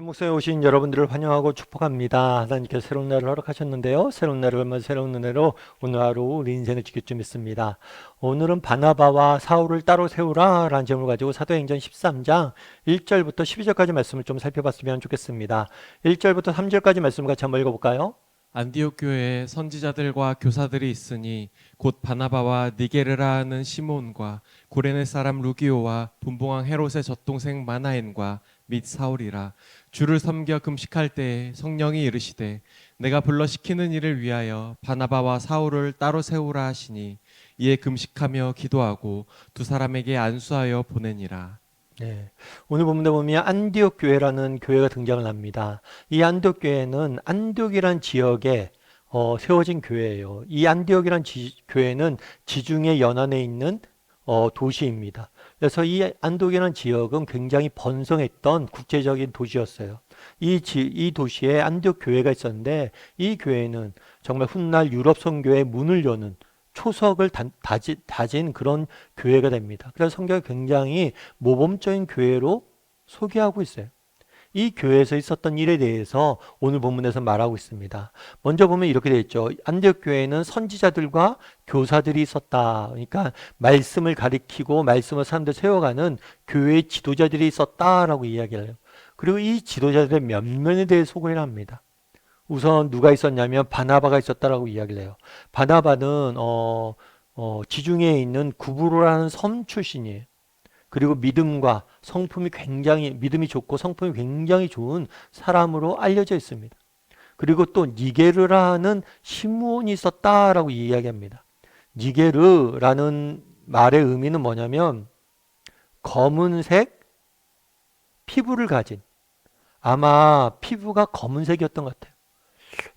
목소에 오신 여러분들을 환영하고 축복합니다. 하나님께서 새로운 날을 허락하셨는데요. 새로운 날을 얼마 새로운 은혜로 오늘 하루 우리 인생을 지킬 줄 믿습니다. 오늘은 바나바와 사울을 따로 세우라 라는 제목을 가지고 사도행전 13장 1절부터 12절까지 말씀을 좀 살펴봤으면 좋겠습니다. 1절부터 3절까지 말씀을 같이 한번 읽어볼까요? 안디옥 교회에 선지자들과 교사들이 있으니 곧 바나바와 니게르라는 시몬과 고레네 사람 루기오와 분봉왕 헤롯의 젖동생 마나엔과 및 사울이라 주를 섬겨 금식할 때에 성령이 이르시되 내가 불러 시키는 일을 위하여 바나바와 사울을 따로 세우라 하시니 이에 금식하며 기도하고 두 사람에게 안수하여 보내니라 네. 오늘 본문에 보면 안디옥 교회라는 교회가 등장을 합니다. 이 안디옥 교회는 안디옥이란 지역에 어, 세워진 교회예요. 이 안디옥이란 지- 교회는 지중해 연안에 있는 어, 도시입니다. 그래서 이 안디옥이라는 지역은 굉장히 번성했던 국제적인 도시였어요. 이, 지, 이 도시에 안디옥 교회가 있었는데 이 교회는 정말 훗날 유럽 선교의 문을 여는 초석을 다, 다지, 다진 그런 교회가 됩니다. 그래서 성경이 굉장히 모범적인 교회로 소개하고 있어요. 이 교회에서 있었던 일에 대해서 오늘 본문에서 말하고 있습니다. 먼저 보면 이렇게 되어 있죠. 안디옥 교회에는 선지자들과 교사들이 있었다. 그러니까 말씀을 가리키고 말씀을 사람들 세워가는 교회의 지도자들이 있었다라고 이야기를 해요. 그리고 이 지도자들의 면면에 대해 소개를 합니다. 우선 누가 있었냐면 바나바가 있었다라고 이야기를 해요. 바나바는 어, 어, 지중해에 있는 구브로라는 섬 출신이에요. 그리고 믿음과 성품이 굉장히 믿음이 좋고 성품이 굉장히 좋은 사람으로 알려져 있습니다. 그리고 또 니게르라는 시므온이 있었다라고 이야기합니다. 니게르라는 말의 의미는 뭐냐면 검은색 피부를 가진 아마 피부가 검은색이었던 것 같아요.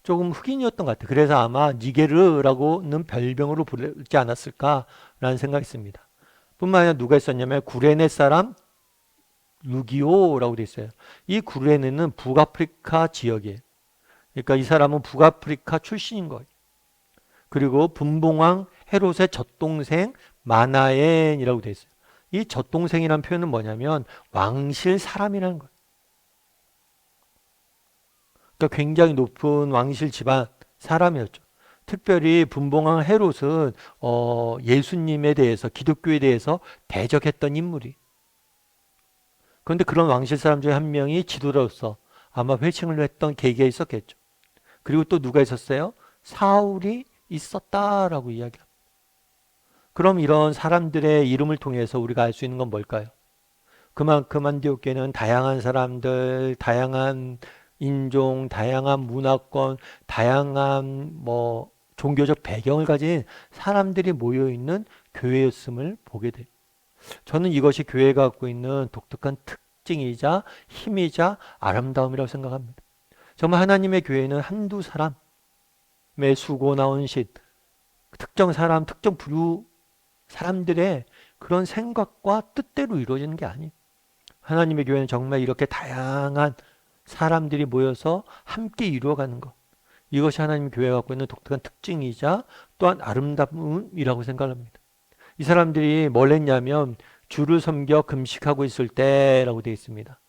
조금 흑인이었던 것 같아요. 그래서 아마 니게르라고는 별명으로 부르지 않았을까라는 생각이 있습니다. 뿐만 아니라 누가 있었냐면 구레네 사람 루기오라고 돼 있어요. 이 구레네는 북아프리카 지역이에요. 그러니까 이 사람은 북아프리카 출신인 거예요. 그리고 분봉왕 헤롯의 젖동생 마나엔이라고 돼 있어요. 이 젖동생이라는 표현은 뭐냐면 왕실 사람이라는 거예요. 그러니까 굉장히 높은 왕실 집안 사람이었죠. 특별히 분봉왕 헤롯은 어, 예수님에 대해서 기독교에 대해서 대적했던 인물이. 그런데 그런 왕실 사람 중에 한 명이 지도자로서 아마 회칭을 했던 계기가 있었겠죠. 그리고 또 누가 있었어요? 사울이 있었다라고 이야기합니다. 그럼 이런 사람들의 이름을 통해서 우리가 알 수 있는 건 뭘까요? 그만큼 안디옥교는 다양한 사람들, 다양한 인종, 다양한 문화권, 다양한 뭐 종교적 배경을 가진 사람들이 모여 있는 교회였음을 보게 돼요. 저는 이것이 교회가 갖고 있는 독특한 특징이자 힘이자 아름다움이라고 생각합니다. 정말 하나님의 교회는 한두 사람의 수고 나온 신, 특정 사람, 특정 부류 사람들의 그런 생각과 뜻대로 이루어지는 게 아니에요. 하나님의 교회는 정말 이렇게 다양한 사람들이 모여서 함께 이루어가는 것. 이것이 하나님 교회가 갖고 있는 독특한 특징이자 또한 아름다움이라고 생각합니다. 이 사람들이 뭘 했냐면 주를 섬겨 금식하고 있을 때라고 되어 있습니다.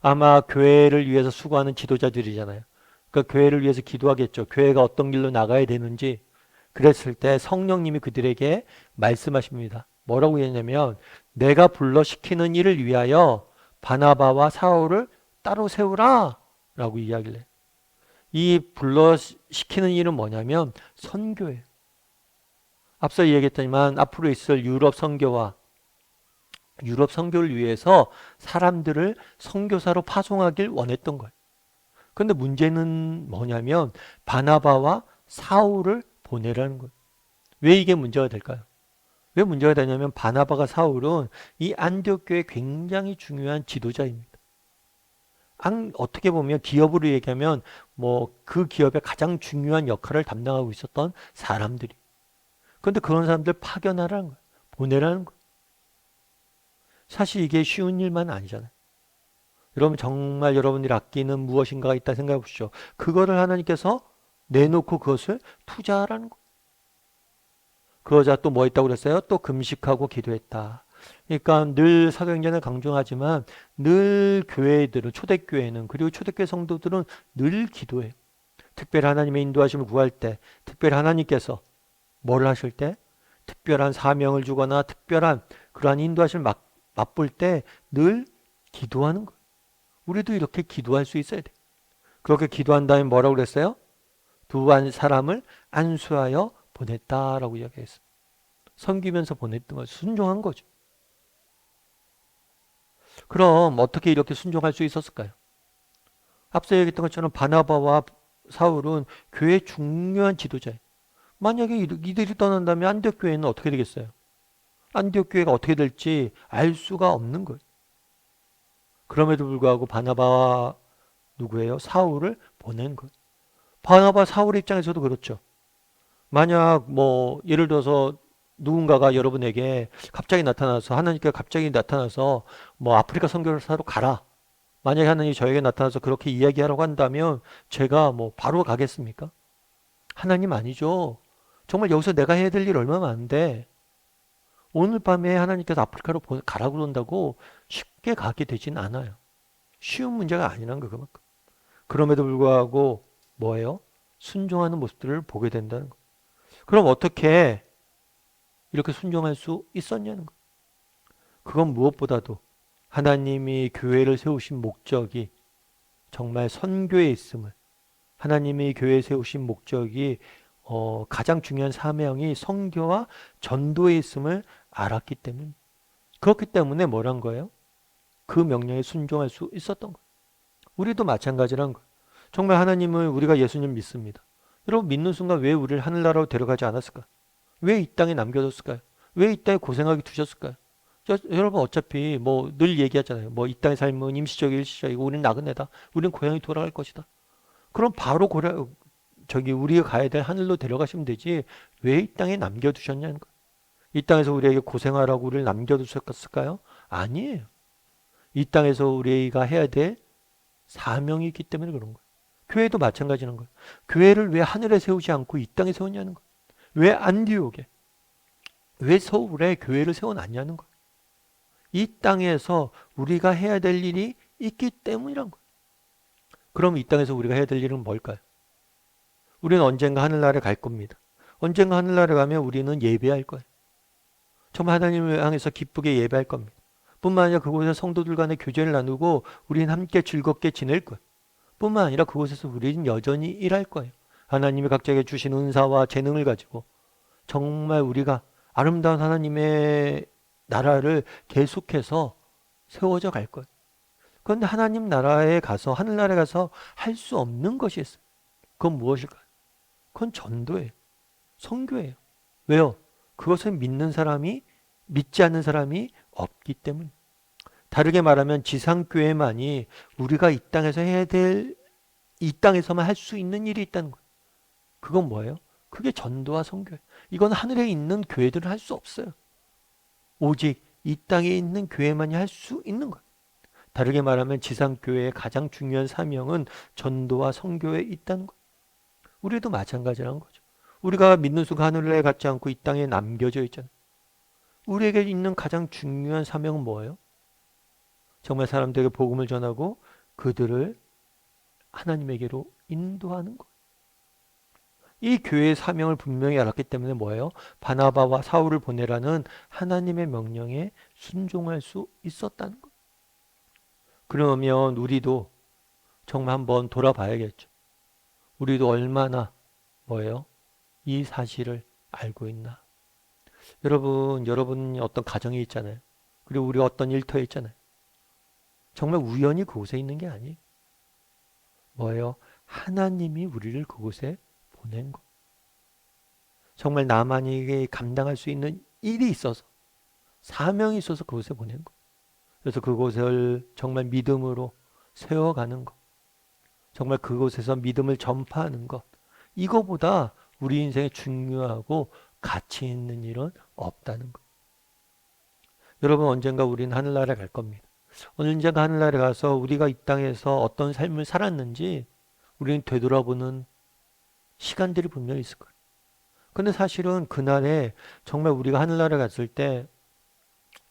아마 교회를 위해서 수고하는 지도자들이잖아요. 그러니까 교회를 위해서 기도하겠죠. 교회가 어떤 길로 나가야 되는지 그랬을 때 성령님이 그들에게 말씀하십니다. 뭐라고 했냐면 내가 불러 시키는 일을 위하여 바나바와 사울을 따로 세우라 라고 이야기를 해요. 이 불러 시키는 일은 뭐냐면 선교예요. 앞서 얘기했지만 앞으로 있을 유럽 선교와 유럽 선교를 위해서 사람들을 선교사로 파송하길 원했던 거예요. 그런데 문제는 뭐냐면 바나바와 사울을 보내라는 거예요. 왜 이게 문제가 될까요? 왜 문제가 되냐면 바나바가 사울은 이 안디옥 교회 굉장히 중요한 지도자입니다. 안- 어떻게 보면 기업으로 얘기하면 뭐 그 기업의 가장 중요한 역할을 담당하고 있었던 사람들이. 그런데 그런 사람들 파견하라는 거예요. 보내라는 거예요. 사실 이게 쉬운 일만 아니잖아요. 여러분 정말 여러분들이 아끼는 무엇인가가 있다 생각해 보십시오. 그거를 하나님께서 내놓고 그것을 투자하라는 거예요. 그러자 또 뭐 했다고 그랬어요? 또 금식하고 기도했다. 그러니까 늘 사도행전을 강조하지만 늘 교회들은 초대교회는 그리고 초대교회 성도들은 늘 기도해요. 특별히 하나님의 인도하심을 구할 때, 특별히 하나님께서 뭘 하실 때, 특별한 사명을 주거나 특별한 그러한 인도하심을 맛, 맛볼 때 늘 기도하는 거예요. 우리도 이렇게 기도할 수 있어야 돼. 그렇게 기도한 다음에 뭐라고 그랬어요? 두 한 사람을 안수하여 보냈다라고 이야기했어요. 섬기면서 보냈던 거 순종한 거죠. 그럼 어떻게 이렇게 순종할 수 있었을까요? 앞서 얘기했던 것처럼 바나바와 사울은 교회의 중요한 지도자예요. 만약에 이들- 이들이 떠난다면 안디옥 교회는 어떻게 되겠어요? 안디옥 교회가 어떻게 될지 알 수가 없는 거예요. 그럼에도 불구하고 바나바와 누구예요? 사울을 보낸 거예요. 바나바 사울 입장에서도 그렇죠. 만약 뭐 예를 들어서 누군가가 여러분에게 갑자기 나타나서 하나님께 갑자기 나타나서 뭐 아프리카 선교사로 가라. 만약에 하나님이 저에게 나타나서 그렇게 이야기하라고 한다면 제가 뭐 바로 가겠습니까? 하나님 아니죠. 정말 여기서 내가 해야 될 일 얼마나 많은데 오늘 밤에 하나님께서 아프리카로 보- 가라고 그런다고 쉽게 가게 되진 않아요. 쉬운 문제가 아니란 거 그만큼. 그럼에도 불구하고 뭐예요? 순종하는 모습들을 보게 된다는 거. 그럼 어떻게 이렇게 순종할 수 있었냐는 거. 그건 무엇보다도 하나님이 교회를 세우신 목적이 정말 선교에 있음을 하나님이 교회에 세우신 목적이 어, 가장 중요한 사명이 선교와 전도에 있음을 알았기 때문. 그렇기 때문에 뭐란 거예요? 그 명령에 순종할 수 있었던 거예요. 우리도 마찬가지란 거예요. 정말 하나님을 우리가 예수님 믿습니다. 여러분 믿는 순간 왜 우리를 하늘나라로 데려가지 않았을까? 왜 이 땅에 남겨뒀을까요? 왜 이 땅에 고생하게 두셨을까요? 저, 여러분 어차피 뭐 늘 얘기하잖아요. 뭐 이 땅의 삶은 임시적이고 일시적이고 우리는 나그네다. 우리는 고향에 돌아갈 것이다. 그럼 바로 고려 저기 우리가 가야 될 하늘로 데려가시면 되지 왜 이 땅에 남겨두셨냐는 거예요. 이 땅에서 우리에게 고생하라고 우리를 남겨두셨을까요? 아니에요. 이 땅에서 우리가 해야 될 사명이 있기 때문에 그런 거예요. 교회도 마찬가지는 거예요. 교회를 왜 하늘에 세우지 않고 이 땅에 세웠냐는 거예요. 왜 안디옥에, 왜 서울에 교회를 세워놨냐는 거예요. 이 땅에서 우리가 해야 될 일이 있기 때문이란 거예요. 그럼 이 땅에서 우리가 해야 될 일은 뭘까요? 우리는 언젠가 하늘나라에 갈 겁니다. 언젠가 하늘나라에 가면 우리는 예배할 거예요. 정말 하나님을 향해서 기쁘게 예배할 겁니다. 뿐만 아니라 그곳에서 성도들 간의 교제를 나누고 우리는 함께 즐겁게 지낼 거예요. 뿐만 아니라 그곳에서 우리는 여전히 일할 거예요. 하나님이 각자에게 주신 은사와 재능을 가지고 정말 우리가 아름다운 하나님의 나라를 계속해서 세워져 갈 거예요. 그런데 하나님 나라에 가서 하늘나라에 가서 할 수 없는 것이 있어요. 그건 무엇일까요? 그건 전도예요. 선교예요. 왜요? 그것을 믿는 사람이 믿지 않는 사람이 없기 때문. 다르게 말하면 지상교회만이 우리가 이 땅에서 해야 될 이 땅에서만 할 수 있는 일이 있다는 거예요. 그건 뭐예요? 그게 전도와 선교예요. 이건 하늘에 있는 교회들은 할 수 없어요. 오직 이 땅에 있는 교회만이 할 수 있는 거예요. 다르게 말하면 지상교회의 가장 중요한 사명은 전도와 선교에 있다는 거예요. 우리도 마찬가지라는 거죠. 우리가 믿는 순간 하늘에 갖지 않고 이 땅에 남겨져 있잖아요. 우리에게 있는 가장 중요한 사명은 뭐예요? 정말 사람들에게 복음을 전하고 그들을 하나님에게로 인도하는 것. 이 교회의 사명을 분명히 알았기 때문에 뭐예요? 바나바와 사울을 보내라는 하나님의 명령에 순종할 수 있었다는 것. 그러면 우리도 정말 한번 돌아봐야겠죠. 우리도 얼마나 뭐예요? 이 사실을 알고 있나? 여러분, 여러분 어떤 가정에 있잖아요. 그리고 우리 어떤 일터에 있잖아요. 정말 우연히 그곳에 있는 게 아니에요. 뭐예요? 하나님이 우리를 그곳에 보낸 거. 정말 나만에게 감당할 수 있는 일이 있어서 사명이 있어서 그곳에 보낸 거. 그래서 그곳을 정말 믿음으로 세워가는 것. 정말 그곳에서 믿음을 전파하는 것. 이거보다 우리 인생에 중요하고 가치 있는 일은 없다는 것. 여러분 언젠가 우리는 하늘나라에 갈 겁니다. 언젠가 하늘나라에 가서 우리가 이 땅에서 어떤 삶을 살았는지 우리는 되돌아보는 시간들이 분명히 있을 거예요. 근데 사실은 그날에 정말 우리가 하늘나라에 갔을 때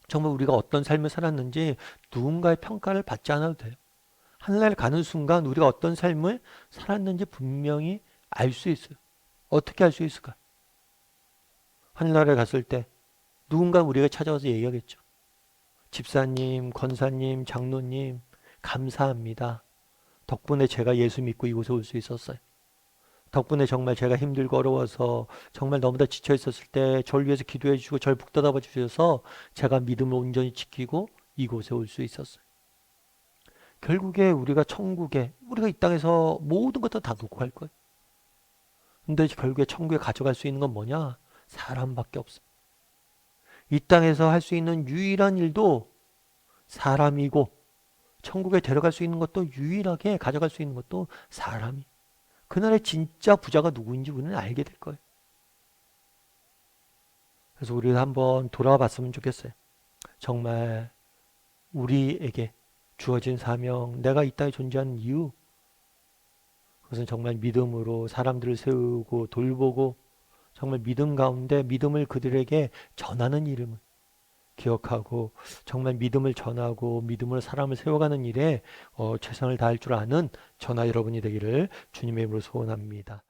정말 우리가 어떤 삶을 살았는지 누군가의 평가를 받지 않아도 돼요. 하늘나라에 가는 순간 우리가 어떤 삶을 살았는지 분명히 알 수 있어요. 어떻게 알 수 있을까? 하늘나라에 갔을 때 누군가 우리가 찾아와서 얘기하겠죠. 집사님, 권사님, 장로님, 감사합니다. 덕분에 제가 예수 믿고 이곳에 올 수 있었어요. 덕분에 정말 제가 힘들고 어려워서 정말 너무나 지쳐 있었을 때 저를 위해서 기도해 주시고 저를 북돋아 주셔서 제가 믿음을 온전히 지키고 이곳에 올 수 있었어요. 결국에 우리가 천국에 우리가 이 땅에서 모든 것도 다 놓고 갈 거예요. 근데 결국에 천국에 가져갈 수 있는 건 뭐냐? 사람밖에 없어. 이 땅에서 할 수 있는 유일한 일도 사람이고 천국에 데려갈 수 있는 것도 유일하게 가져갈 수 있는 것도 사람이. 그날의 진짜 부자가 누구인지 우리는 알게 될 거예요. 그래서 우리가 한번 돌아와 봤으면 좋겠어요. 정말 우리에게 주어진 사명, 내가 이 땅에 존재하는 이유, 그것은 정말 믿음으로 사람들을 세우고 돌보고 정말 믿음 가운데 믿음을 그들에게 전하는 이름을 기억하고 정말 믿음을 전하고 믿음으로 사람을 세워가는 일에 어, 최선을 다할 줄 아는 전화 여러분이 되기를 주님의 이름으로 소원합니다.